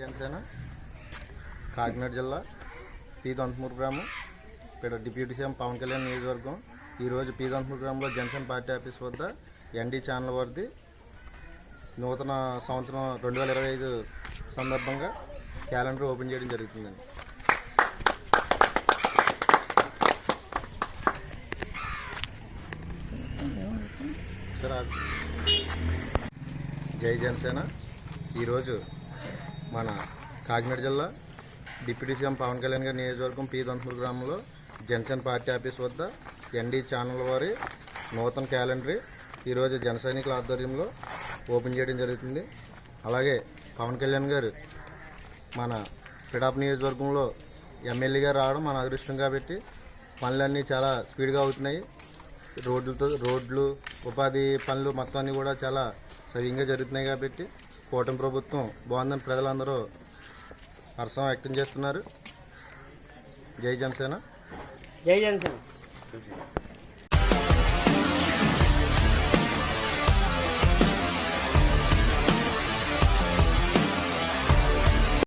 జనసేన కాకినాడ జిల్లా పీ దొంతమూరు గ్రామం. ఇక్కడ డిప్యూటీ సీఎం పవన్ కళ్యాణ్ నియోజకవర్గం. ఈరోజు పీ దొంతమూరు గ్రామంలో జనసేన పార్టీ ఆఫీస్ వద్ద ఎన్డీ ఛానల్ వారిది. నూతన సంవత్సరం రెండు వేల ఇరవై ఐదు సందర్భంగా క్యాలెండర్ ఓపెన్ చేయడం జరుగుతుందండి. సరే జై జనసేన. ఈరోజు మన కాకినాడ జిల్లా డిప్యూటీ సీఎం పవన్ కళ్యాణ్ గారి నియోజకవర్గం పి దొంతమూరు గ్రామంలో జనసేన పార్టీ ఆఫీస్ వద్ద ఎన్డీ ఛానల్ వారి నూతన క్యాలెండర్ ఈరోజు జన సైనికుల ఆధ్వర్యంలో ఓపెన్ చేయడం జరుగుతుంది. అలాగే పవన్ కళ్యాణ్ గారు మన పిడాప్ నియోజకవర్గంలో ఎమ్మెల్యేగా రావడం మన అదృష్టం కాబట్టి పనులన్నీ చాలా స్పీడ్గా అవుతున్నాయి. రోడ్లతో రోడ్లు ఉపాధి పనులు మొత్తం అన్నీ కూడా చాలా సవ్యంగా జరుగుతున్నాయి కాబట్టి కూటమి ప్రభుత్వం బాగుందని ప్రజలందరూ హర్షం వ్యక్తం చేస్తున్నారు. జై జనసేన. జై జనసేన.